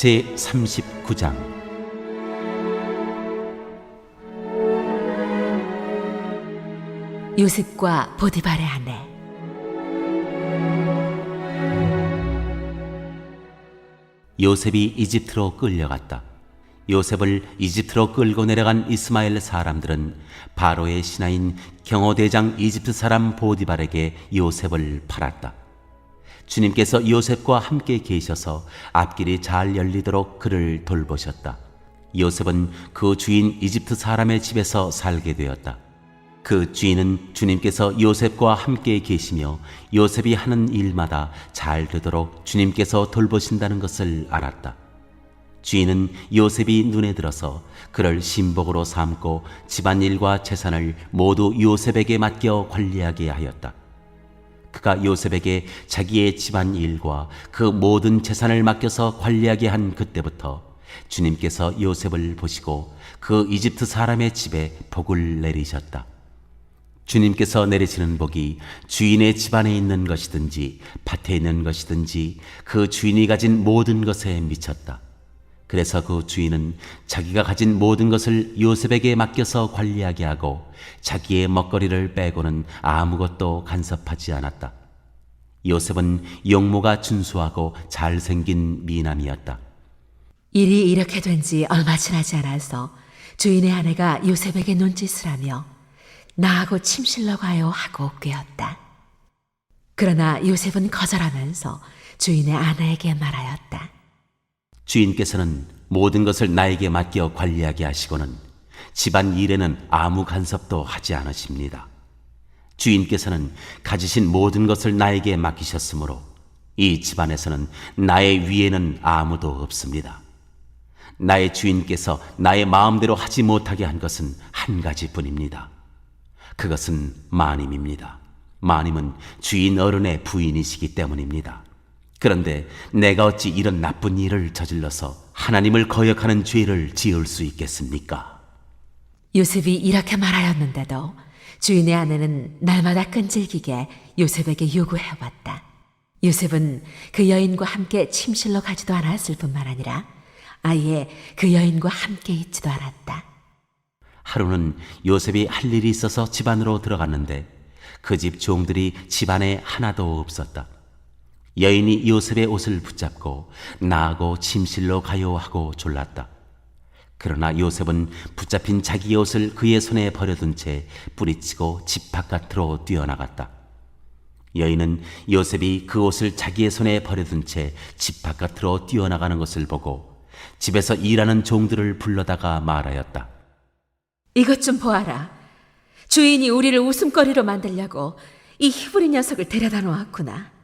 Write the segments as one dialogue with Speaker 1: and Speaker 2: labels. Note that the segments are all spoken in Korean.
Speaker 1: 제 39장
Speaker 2: 요셉과 보디발의 아내
Speaker 1: 요셉이 이집트로 끌려갔다. 요셉을 이집트로 끌고 내려간 이스마엘 사람들은 바로의 신하인 경호대장 이집트 사람 보디발에게 요셉을 팔았다. 주님께서 요셉과 함께 계셔서 앞길이 잘 열리도록 그를 돌보셨다. 요셉은 그 주인 이집트 사람의 집에서 살게 되었다. 그 주인은 주님께서 요셉과 함께 계시며 요셉이 하는 일마다 잘 되도록 주님께서 돌보신다는 것을 알았다. 주인은 요셉이 눈에 들어서 그를 신복으로 삼고 집안일과 재산을 모두 요셉에게 맡겨 관리하게 하였다. 그가 요셉에게 자기의 집안 일과 그 모든 재산을 맡겨서 관리하게 한 그때부터 주님께서 요셉을 보시고 그 이집트 사람의 집에 복을 내리셨다. 주님께서 내리시는 복이 주인의 집안에 있는 것이든지 밭에 있는 것이든지 그 주인이 가진 모든 것에 미쳤다. 그래서 그 주인은 자기가 가진 모든 것을 요셉에게 맡겨서 관리하게 하고 자기의 먹거리를 빼고는 아무것도 간섭하지 않았다. 요셉은 용모가 준수하고 잘생긴 미남이었다.
Speaker 2: 일이 이렇게 된 지 얼마 지나지 않아서 주인의 아내가 요셉에게 눈짓을 하며 나하고 침실러 가요 하고 꾀었다. 그러나 요셉은 거절하면서 주인의 아내에게 말하였다.
Speaker 1: 주인께서는 모든 것을 나에게 맡겨 관리하게 하시고는 집안 일에는 아무 간섭도 하지 않으십니다. 주인께서는 가지신 모든 것을 나에게 맡기셨으므로 이 집안에서는 나의 위에는 아무도 없습니다. 나의 주인께서 나의 마음대로 하지 못하게 한 것은 한 가지 뿐입니다. 그것은 마님입니다. 마님은 주인 어른의 부인이시기 때문입니다. 그런데 내가 어찌 이런 나쁜 일을 저질러서 하나님을 거역하는 죄를 지을 수 있겠습니까?
Speaker 2: 요셉이 이렇게 말하였는데도 주인의 아내는 날마다 끈질기게 요셉에게 요구해왔다. 요셉은 그 여인과 함께 침실로 가지도 않았을 뿐만 아니라 아예 그 여인과 함께 있지도 않았다.
Speaker 1: 하루는 요셉이 할 일이 있어서 집 안으로 들어갔는데 그 집 종들이 집 안에 하나도 없었다. 여인이 요셉의 옷을 붙잡고 나하고 침실로 가요 하고 졸랐다. 그러나 요셉은 붙잡힌 자기의 옷을 그의 손에 버려둔 채 뿌리치고 집 바깥으로 뛰어나갔다. 여인은 요셉이 그 옷을 자기의 손에 버려둔 채 집 바깥으로 뛰어나가는 것을 보고 집에서 일하는 종들을 불러다가 말하였다.
Speaker 2: 이것 좀 보아라. 주인이 우리를 웃음거리로 만들려고 이 히브리 녀석을 데려다 놓았구나.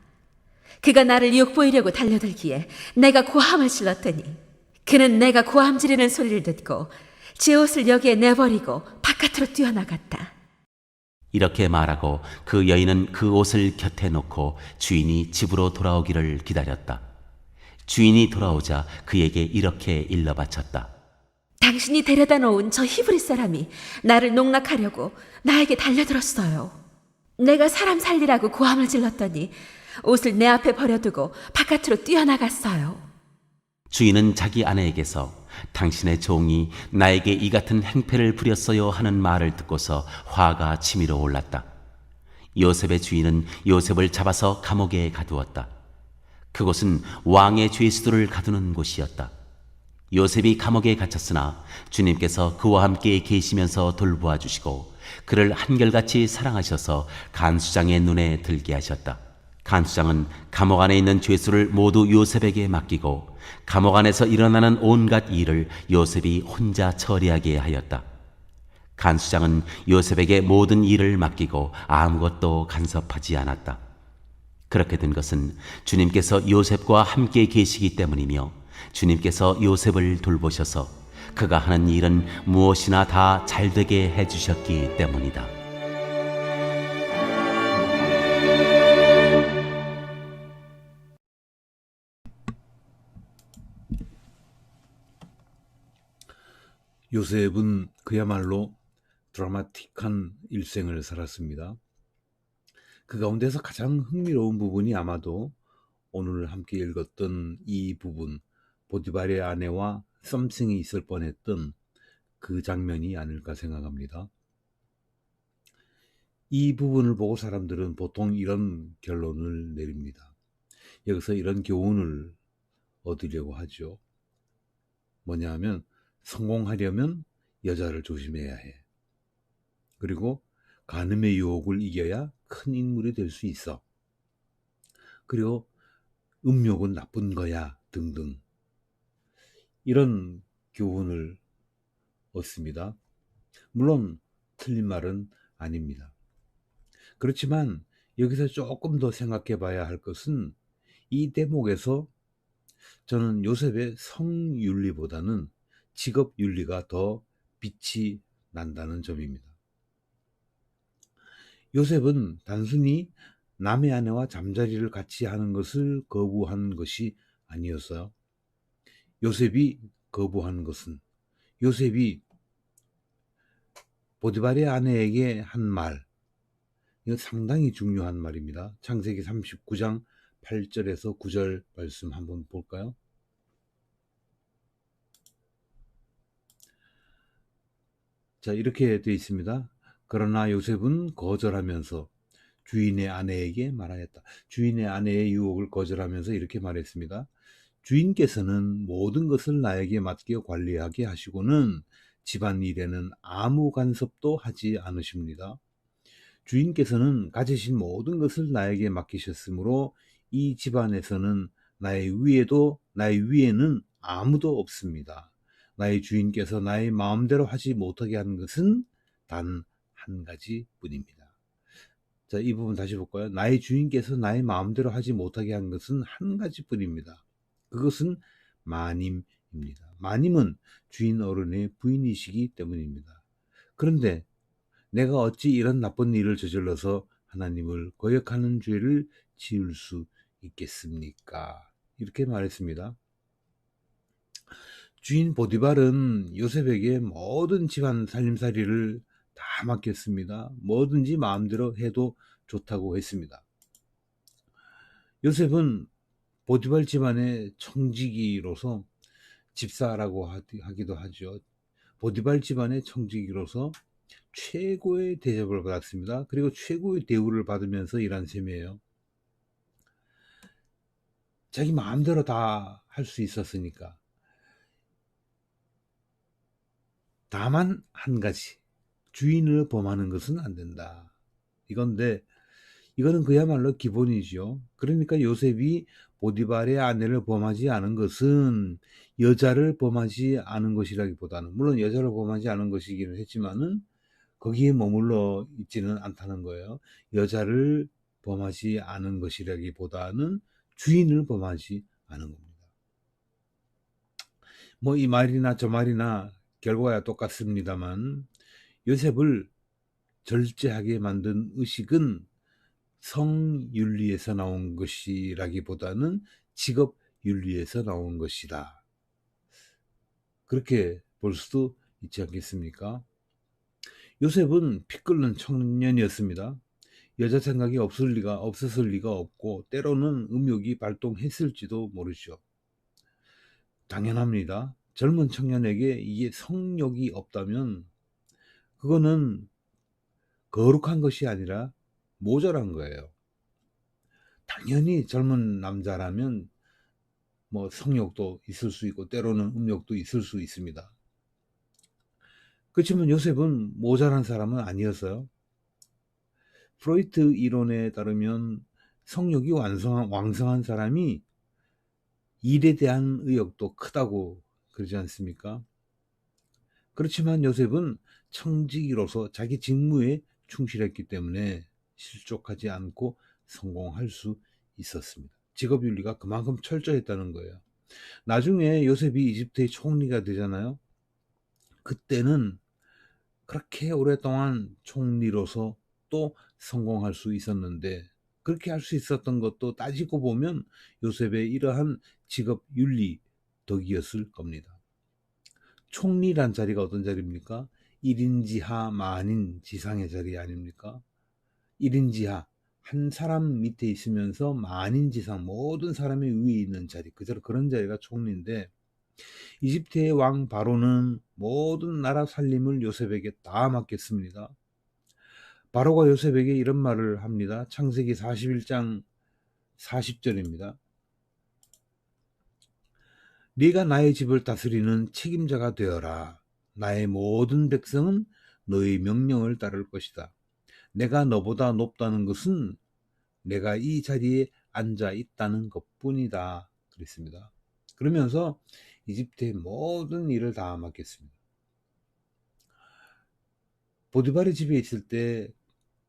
Speaker 2: 그가 나를 욕보이려고 달려들기에 내가 고함을 질렀더니 그는 내가 고함 지르는 소리를 듣고 제 옷을 여기에 내버리고 바깥으로 뛰어나갔다.
Speaker 1: 이렇게 말하고 그 여인은 그 옷을 곁에 놓고 주인이 집으로 돌아오기를 기다렸다. 주인이 돌아오자 그에게 이렇게 일러 바쳤다.
Speaker 2: 당신이 데려다 놓은 저 히브리 사람이 나를 농락하려고 나에게 달려들었어요. 내가 사람 살리라고 고함을 질렀더니 옷을 내 앞에 버려두고 바깥으로 뛰어나갔어요.
Speaker 1: 주인은 자기 아내에게서 당신의 종이 나에게 이 같은 행패를 부렸어요 하는 말을 듣고서 화가 치밀어 올랐다. 요셉의 주인은 요셉을 잡아서 감옥에 가두었다. 그곳은 왕의 죄수들을 가두는 곳이었다. 요셉이 감옥에 갇혔으나 주님께서 그와 함께 계시면서 돌보아 주시고 그를 한결같이 사랑하셔서 간수장의 눈에 들게 하셨다. 간수장은 감옥 안에 있는 죄수를 모두 요셉에게 맡기고 감옥 안에서 일어나는 온갖 일을 요셉이 혼자 처리하게 하였다. 간수장은 요셉에게 모든 일을 맡기고 아무것도 간섭하지 않았다. 그렇게 된 것은 주님께서 요셉과 함께 계시기 때문이며 주님께서 요셉을 돌보셔서 그가 하는 일은 무엇이나 다 잘되게 해주셨기 때문이다.
Speaker 3: 요셉은 그야말로 드라마틱한 일생을 살았습니다. 그 가운데서 가장 흥미로운 부분이 아마도 오늘 함께 읽었던 이 부분, 보디발의 아내와 썸씽이 있을 뻔했던 그 장면이 아닐까 생각합니다. 이 부분을 보고 사람들은 보통 이런 결론을 내립니다. 여기서 이런 교훈을 얻으려고 하죠. 뭐냐 하면 성공하려면 여자를 조심해야 해. 그리고 간음의 유혹을 이겨야 큰 인물이 될 수 있어. 그리고 음욕은 나쁜 거야 등등 이런 교훈을 얻습니다. 물론 틀린 말은 아닙니다. 그렇지만 여기서 조금 더 생각해 봐야 할 것은 이 대목에서 저는 요셉의 성윤리보다는 직업 윤리가 더 빛이 난다는 점입니다. 요셉은 단순히 남의 아내와 잠자리를 같이 하는 것을 거부한 것이 아니었어요. 요셉이 거부한 것은 요셉이 보디발의 아내에게 한 말, 이거 상당히 중요한 말입니다. 창세기 39장 8절에서 9절 말씀 한번 볼까요? 자, 이렇게 되어 있습니다. 그러나 요셉은 거절하면서 주인의 아내에게 말하였다. 주인의 아내의 유혹을 거절하면서 이렇게 말했습니다. 주인께서는 모든 것을 나에게 맡겨 관리하게 하시고는 집안 일에는 아무 간섭도 하지 않으십니다. 주인께서는 가지신 모든 것을 나에게 맡기셨으므로 이 집안에서는 나의 위에도 나의 위에는 아무도 없습니다. 나의 주인께서 나의 마음대로 하지 못하게 한 것은 단 한 가지 뿐입니다. 자, 이 부분 다시 볼까요? 나의 주인께서 나의 마음대로 하지 못하게 한 것은 한 가지 뿐입니다. 그것은 마님입니다. 마님은 주인 어른의 부인이시기 때문입니다. 그런데 내가 어찌 이런 나쁜 일을 저질러서 하나님을 거역하는 죄를 지을 수 있겠습니까? 이렇게 말했습니다. 주인 보디발은 요셉에게 모든 집안 살림살이를 다 맡겼습니다. 뭐든지 마음대로 해도 좋다고 했습니다. 요셉은 보디발 집안의 청지기로서 집사라고 하기도 하죠. 보디발 집안의 청지기로서 최고의 대접을 받았습니다. 그리고 최고의 대우를 받으면서 일한 셈이에요. 자기 마음대로 다 할 수 있었으니까. 다만 한 가지. 주인을 범하는 것은 안 된다. 이건데, 이거는 그야말로 기본이죠. 그러니까 요셉이 보디발의 아내를 범하지 않은 것은 여자를 범하지 않은 것이라기보다는, 물론 여자를 범하지 않은 것이기는 했지만은, 거기에 머물러 있지는 않다는 거예요. 여자를 범하지 않은 것이라기보다는 주인을 범하지 않은 겁니다. 뭐 이 말이나 저 말이나 결과야 똑같습니다만 요셉을 절제하게 만든 의식은 성윤리에서 나온 것이라기보다는 직업윤리에서 나온 것이다. 그렇게 볼 수도 있지 않겠습니까? 요셉은 피 끓는 청년이었습니다. 여자 생각이 없을 리가 없었을 리가 없고 때로는 음욕이 발동했을지도 모르죠. 당연합니다. 젊은 청년에게 이게 성욕이 없다면 그거는 거룩한 것이 아니라 모자란 거예요. 당연히 젊은 남자라면 뭐 성욕도 있을 수 있고 때로는 음욕도 있을 수 있습니다. 그렇지만 요셉은 모자란 사람은 아니었어요. 프로이트 이론에 따르면 성욕이 완성한, 왕성한 사람이 일에 대한 의욕도 크다고 그러지 않습니까? 그렇지만 요셉은 청지기로서 자기 직무에 충실했기 때문에 실족하지 않고 성공할 수 있었습니다. 직업윤리가 그만큼 철저했다는 거예요. 나중에 요셉이 이집트의 총리가 되잖아요. 그때는 그렇게 오랫동안 총리로서 또 성공할 수 있었는데 그렇게 할 수 있었던 것도 따지고 보면 요셉의 이러한 직업 윤리 덕이었을 겁니다. 총리란 자리가 어떤 자리입니까? 1인 지하 만인 지상의 자리 아닙니까? 1인 지하 한 사람 밑에 있으면서 만인 지상 모든 사람의 위에 있는 자리 그대로 그런 자리가 총리인데 이집트의 왕 바로는 모든 나라 살림을 요셉에게 다 맡겼습니다. 바로가 요셉에게 이런 말을 합니다. 창세기 41장 40절입니다. 네가 나의 집을 다스리는 책임자가 되어라. 나의 모든 백성은 너의 명령을 따를 것이다. 내가 너보다 높다는 것은 내가 이 자리에 앉아 있다는 것뿐이다. 그랬습니다. 그러면서 이집트의 모든 일을 다 맡겼습니다. 보디발의 집에 있을 때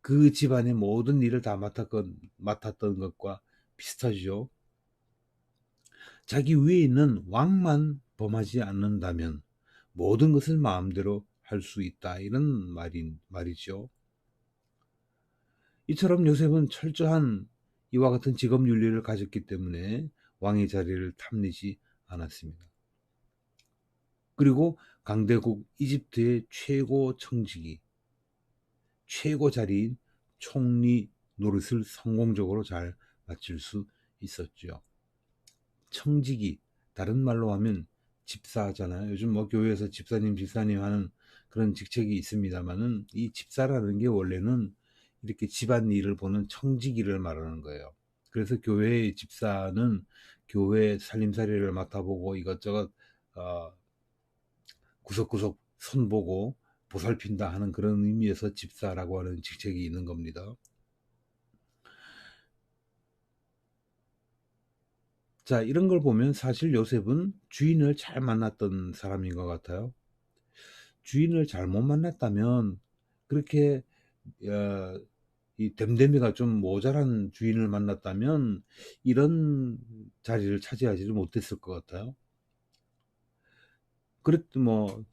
Speaker 3: 그 집안의 모든 일을 다 맡았건, 맡았던 것과 비슷하죠. 자기 위에 있는 왕만 범하지 않는다면 모든 것을 마음대로 할 수 있다. 이런 말인, 말이죠. 이처럼 요셉은 철저한 이와 같은 직업 윤리를 가졌기 때문에 왕의 자리를 탐내지 않았습니다. 그리고 강대국 이집트의 최고 청직이 최고 자리인 총리 노릇을 성공적으로 잘 마칠 수 있었죠. 청직이 다른 말로 하면 집사잖아요. 요즘 뭐 교회에서 집사님, 집사님 하는 그런 직책이 있습니다만은 이 집사라는 게 원래는 이렇게 집안 일을 보는 청지기를 말하는 거예요. 그래서 교회의 집사는 교회 살림살이를 맡아보고 이것저것 어, 구석구석 손보고 보살핀다 하는 그런 의미에서 집사라고 하는 직책이 있는 겁니다. 자, 이런 걸 보면 사실 요셉은 주인을 잘 만났던 사람인 것 같아요. 주인을 잘못 만났다면 그렇게 어, 이 댐댐이가 좀 모자란 주인을 만났다면 이런 자리를 차지하지를 못했을 것 같아요. 그랬 뭐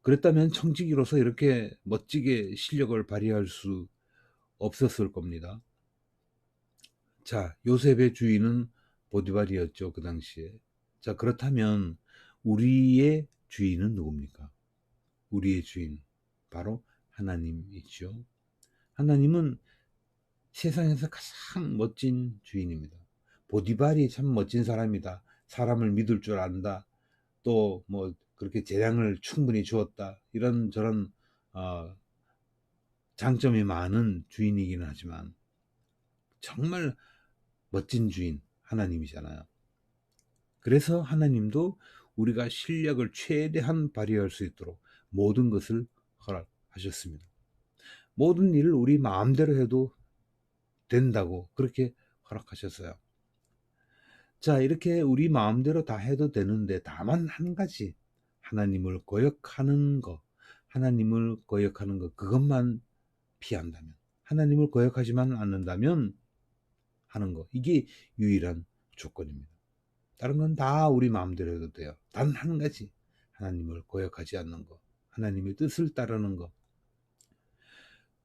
Speaker 3: 그랬다면 청지기로서 이렇게 멋지게 실력을 발휘할 수 없었을 겁니다. 자, 요셉의 주인은 보디발이었죠, 그 당시에. 자, 그렇다면 우리의 주인은 누굽니까? 우리의 주인, 바로 하나님이죠. 하나님은 세상에서 가장 멋진 주인입니다. 보디발이 참 멋진 사람이다. 사람을 믿을 줄 안다. 또 뭐 그렇게 재량을 충분히 주었다. 이런 저런 어, 장점이 많은 주인이기는 하지만 정말 멋진 주인 하나님이잖아요. 그래서 하나님도 우리가 실력을 최대한 발휘할 수 있도록 모든 것을 허락하셨습니다. 모든 일을 우리 마음대로 해도 된다고 그렇게 허락하셨어요. 자, 이렇게 우리 마음대로 다 해도 되는데 다만 한 가지 하나님을 거역하는 것, 하나님을 거역하는 것 그것만 피한다면 하나님을 거역하지만 않는다면 하는 것 이게 유일한 조건입니다. 다른 건 다 우리 마음대로 해도 돼요. 단 한 가지 하나님을 거역하지 않는 것, 하나님의 뜻을 따르는 것.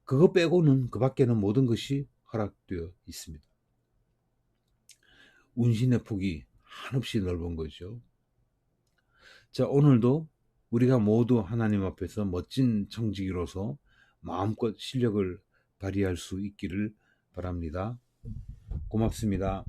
Speaker 3: 그거 빼고는 그 밖에는 모든 것이 허락되어 있습니다. 운신의 폭이 한없이 넓은 거죠. 자, 오늘도 우리가 모두 하나님 앞에서 멋진 청지기로서 마음껏 실력을 발휘할 수 있기를 바랍니다. 고맙습니다.